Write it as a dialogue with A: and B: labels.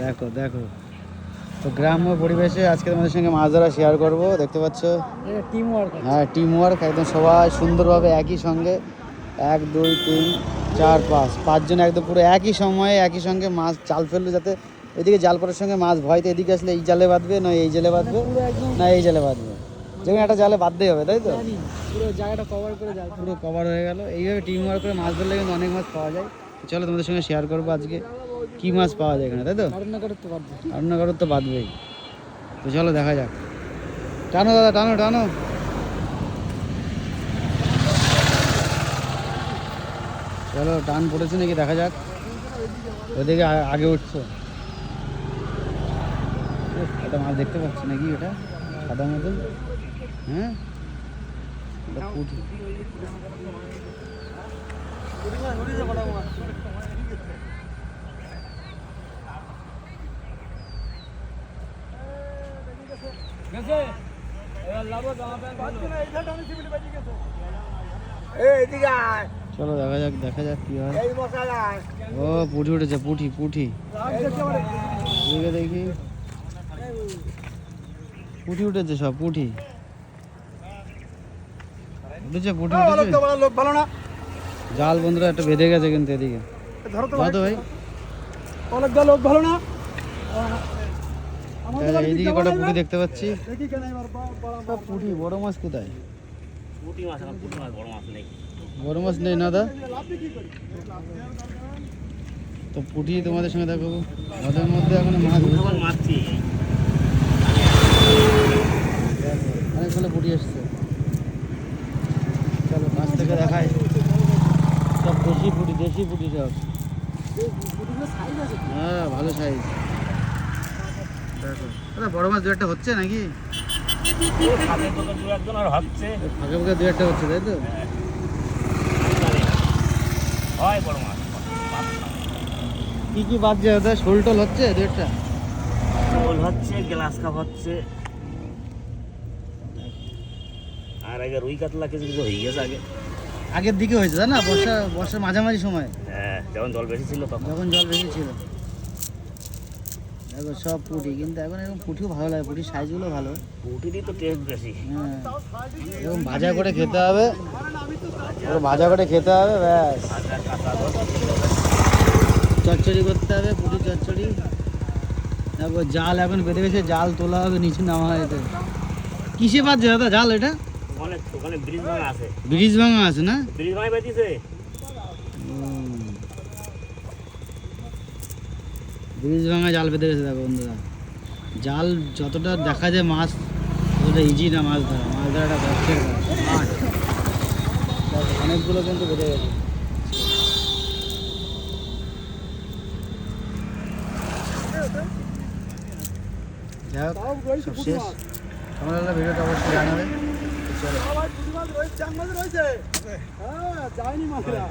A: দেখো দেখো। তো গ্রাম্য পরিবেশে আজকে তোমাদের সঙ্গে মাছ ধরা শেয়ার করব দেখতে পাচ্ছ?
B: টিম ওয়ার্ক
A: হ্যাঁ টিম ওয়ার্ক একদম সবাই সুন্দরভাবে একই সঙ্গে এক দুই তিন চার পাঁচ পাঁচজন একদম পুরো একই সময়ে একই সঙ্গে মাছ জাল ফেলল যাতে এদিকে জাল পড়ার সঙ্গে মাছ ভয়তে এদিকে আসলে এই জালে বাঁধবে না এই জালে বাঁধবে না এই জালে বাঁধবে। যেখানে একটা জালে বাঁধতেই হবে তাই তো?
B: পুরো জায়গাটা কভার করে
A: পুরো কভার হয়ে গেল। এইভাবে টিম ওয়ার্ক করে মাছ ধরলে কিন্তু অনেক মাছ পাওয়া যায়। চলো তোমাদের সঙ্গে শেয়ার করব আজকে। কী মাছ পাওয়া যায় এখানে তাই তো? কারোর তো বাঁধবেই তো চলো দেখা যাক। টানো দাদা টানো টানো। চলো টান পড়েছে নাকি দেখা যাক। ওদিকে আগে উঠছো। একটা মাছ দেখতে পাচ্ছি নাকি এটা? সাদা মতন। হ্যাঁ? পুঁটি চলো দেখা যাক দেখা যাক কি হয়। ও পুঁটি উঠেছে পুঁটি পুঁটি এদিকে দেখি। পুঁটি উঠেছে সব পুঁটি উঠেছে পুঁটি উঠেছে।
B: ভালো না?
A: জাল বন্ধুরা একটা বেঁধে গেছে কিন্তু এদিকে।
B: ধরো তো
A: ভাই।
B: অনেক লোক ভালো না?
A: দেখা এইদিকে কটা পুঁটি দেখতে পাচ্ছি।
B: দেখি কেন এবার
A: সব পুঁটি বড় মাছ কোথায়?
C: বড় মাছ নেই।
A: বড় মাছ নেই না দা? তো পুঁটি তোমাদের সঙ্গে দেখাবো ওদের মধ্যে এখন মাছ
C: মারছি।
A: অনেকগুলো পুঁটি এসছে চলো মাছ থেকে দেখাই। সব দেশি পুঁটি দেশি পুঁটি সব। হ্যাঁ ভালো সাইজ দেখো দাদা বড় মাছ দু একটা হচ্ছে নাকি? ফাঁকে ফাঁকে দু একটা হচ্ছে তাই তো?
C: হয় বড় মাছ।
A: কি কি বাজছে দাদা? শোল টোল হচ্ছে দু একটা?
C: শোল হচ্ছে গ্লাস কাপ হচ্ছে। আর আগে রুই কাতলা কিছু কিছু হয়ে গেছে আগে।
A: আগের দিকে হয়েছে তাই না? বর্ষা বর্ষার মাঝামাঝি সময়।
C: হ্যাঁ যখন জল বেশি ছিল তখন।
A: যখন জল বেশি ছিল। দেখো সব পুঁটি কিন্তু এখন এরকম পুঁটিও ভালো লাগে পুঁটির সাইজগুলো ভালো।
C: পুঁটিরই তো টেস্ট বেশি।
A: হ্যাঁ। এরকম ভাজা করে খেতে হবে ভাজা করে খেতে হবে ব্যাস। চচ্চড়ি করতে হবে পুরি চচ্চড়ি। তারপর জাল এখন বেঁধে গেছে জাল তোলা হবে নিচে নামা হয়েছে কিসে বাজছে দাদা জাল এটা?
C: ওখানে ব্রিজ ভাঙা আছে।
A: ব্রিজ ভাঙা আছে না?
C: ব্রিজ ভাঙা বেঁধেছে।
A: ব্রিজ ভাঙা জাল বেঁধে গেছে দেখো বন্ধুরা। জাল যতটা দেখা যায় মাছ ততটা ইজি না মাছ ধরা। মাছ ধরাটা কষ্টের কাজ। আট অনেকগুলো কিন্তু বেঁধে গেছে। সব শেষ। তোমরা ভিডিওটা অবশ্যই জানাবে। চলো
B: রয়েছে হ্যাঁ যায়নি মাছরা।